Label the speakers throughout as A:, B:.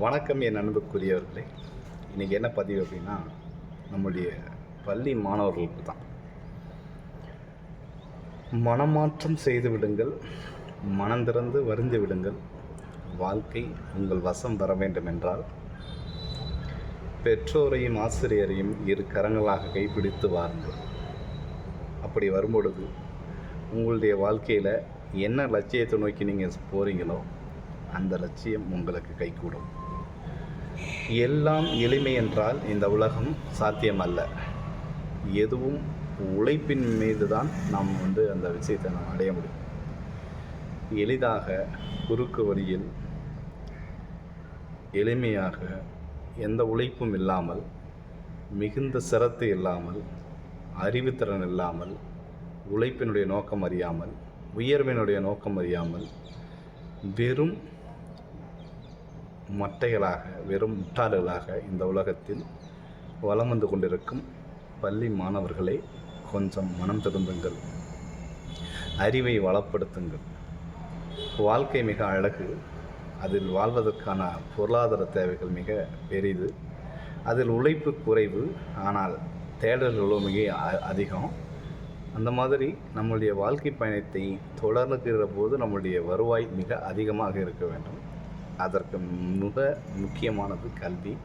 A: வணக்கம் என் அன்புக்குரியவர்களே. இன்றைக்கி என்ன பதிவு அப்படின்னா நம்முடைய பள்ளி மாணவர்களுக்கு தான். மனமாற்றம் செய்து விடுங்கள் மனம் திறந்து வருந்து விடுங்கள் வாழ்க்கை உங்கள் வசம் வர வேண்டும் என்றால் பெற்றோரையும் ஆசிரியரையும் இரு கரங்களாக கைப்பிடித்து வாருங்கள். அப்படி வரும்பொழுது உங்களுடைய வாழ்க்கையில் என்ன லட்சியத்தை நோக்கி நீங்கள் போகிறீங்களோ அந்த லட்சியம் உங்களுக்கு கைகூடும். எல்லாம் எளிமை என்றால் இந்த உலகம் சாத்தியமல்ல. எதுவும் உழைப்பின் மீது தான் நாம் வந்து அந்த விஷயத்தை நாம் அடைய முடியும். எளிதாக குறுக்கு வழியில் எளிமையாக எந்த உழைப்பும் இல்லாமல் மிகுந்த சிரத்து இல்லாமல் அறிவுத்திறன் இல்லாமல் உழைப்பினுடைய நோக்கம் அறியாமல் உயர்வினுடைய நோக்கம் அறியாமல் வெறும் மட்டைகளாக வெறும் முட்டாள்களாக இந்த உலகத்தில் வலம் வந்து கொண்டிருக்கும் பள்ளி மாணவர்களை கொஞ்சம் மனம் திருந்துங்கள் அறிவை வளப்படுத்துங்கள். வாழ்க்கை மிக அழகு. அதில் வாழ்வதற்கான பொருளாதார தேவைகள் மிக பெரிது. அதில் உழைப்பு குறைவு. ஆனால் தேடல்களோ மிக அ- அதிகம். அந்த மாதிரி நம்முடைய வாழ்க்கை பயணத்தை தொடர்கிற போது நம்முடைய வருவாய் மிக அதிகமாக இருக்க வேண்டும். அதற்கு மிக முக்கியமானது கல்வி.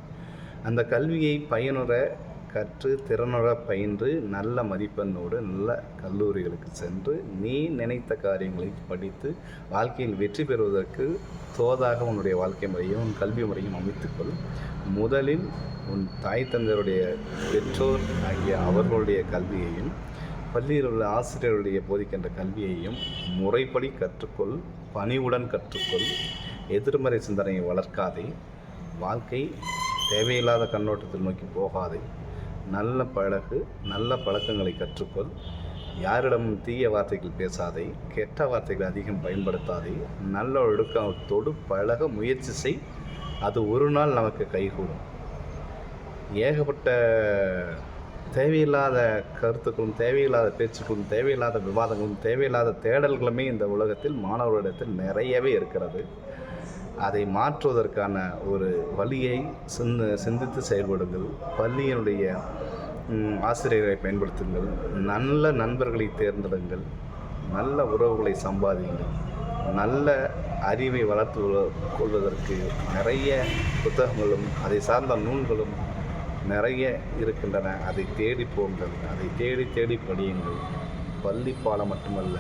A: அந்த கல்வியை பயனுற கற்று திறனுற பயின்று நல்ல மதிப்பெண்ணோடு நல்ல கல்லூரிகளுக்கு சென்று நீ நினைத்த காரியங்களை படித்து வாழ்க்கையில் வெற்றி பெறுவதற்கு தோதாக உன்னுடைய வாழ்க்கை முறையும் உன் கல்வி முறையும் அமைத்துக்கொள். முதலில் உன் தாய் தந்தையருடைய பெற்றோர் ஆகிய அவர்களுடைய கல்வியையும் பள்ளியில் உள்ள ஆசிரியர்களுடைய போதிக்கின்ற கல்வியையும் முறைப்படி கற்றுக்கொள் பணிவுடன் கற்றுக்கொள். எதிர்மறை சிந்தனையை வளர்க்காதே. வாழ்க்கை தேவையில்லாத கண்ணோட்டத்தில் நோக்கி போகாதே. நல்ல பழகு நல்ல பழக்கங்களை கற்றுக்கொள். யாரிடமும் தீய வார்த்தைகள் பேசாதே. கெட்ட வார்த்தைகள் அதிகம் பயன்படுத்தாதே. நல்ல ஒழுக்கத்தோடு பழக முயற்சி செய். அது ஒரு நாள் நமக்கு கைகூடும். ஏகப்பட்ட தேவையில்லாத கருத்துக்களும் தேவையில்லாத பேச்சுக்களும் தேவையில்லாத விவாதங்களும் தேவையில்லாத தேடல்களுமே இந்த உலகத்தில் மாணவர்களிடத்தில் நிறையவே இருக்கிறது. அதை மாற்றுவதற்கான ஒரு வழியை சிந்து சிந்தித்து செயல்படுங்கள். பள்ளியினுடைய ஆசிரியரை பயன்படுத்துங்கள். நல்ல நண்பர்களை தேர்ந்தெடுங்கள். நல்ல உறவுகளை சம்பாதியுங்கள். நல்ல அறிவை வளர்த்து கொள்வதற்கு நிறைய புத்தகங்களும் அதை சார்ந்த நூல்களும் நிறைய இருக்கின்றன. அதை தேடி போங்கள். அதை தேடி தேடி படியுங்கள். பள்ளி பாடம் மட்டுமல்ல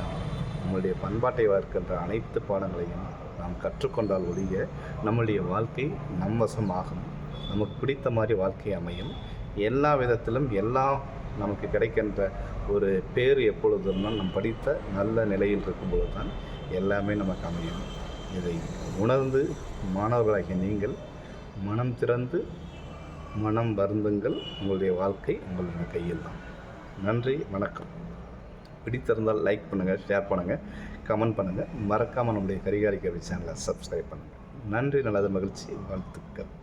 A: நம்முடைய பண்பாட்டை வளர்க்கின்ற அனைத்து பாடங்களையும் நாம் கற்றுக்கொண்டால் ஒழிய நம்முடைய வாழ்க்கை நம் வசமாகும் நமக்கு பிடித்த மாதிரி வாழ்க்கை அமையும். எல்லா விதத்திலும் எல்லாம் நமக்கு கிடைக்கின்ற ஒரு பேர் எப்பொழுதும் நம் படித்த நல்ல நிலையில் இருக்கும்போது தான் எல்லாமே நமக்கு அமையும். இதை உணர்ந்து மாணவர்களாகிய நீங்கள் மனம் திறந்து மனம் வருந்துங்கள். உங்களுடைய வாழ்க்கை உங்களுடைய கையில் தான். நன்றி வணக்கம். பிடித்திருந்தால் லைக் பண்ணுங்கள் ஷேர் பண்ணுங்கள் கமெண்ட் பண்ணுங்கள் மறக்காமல் நம்முடைய கரிகாரிக்கவி சேனலை சப்ஸ்கிரைப் பண்ணுங்கள் நன்றி நல்லது மகிழ்ச்சி. வாழ்த்துக்கள்.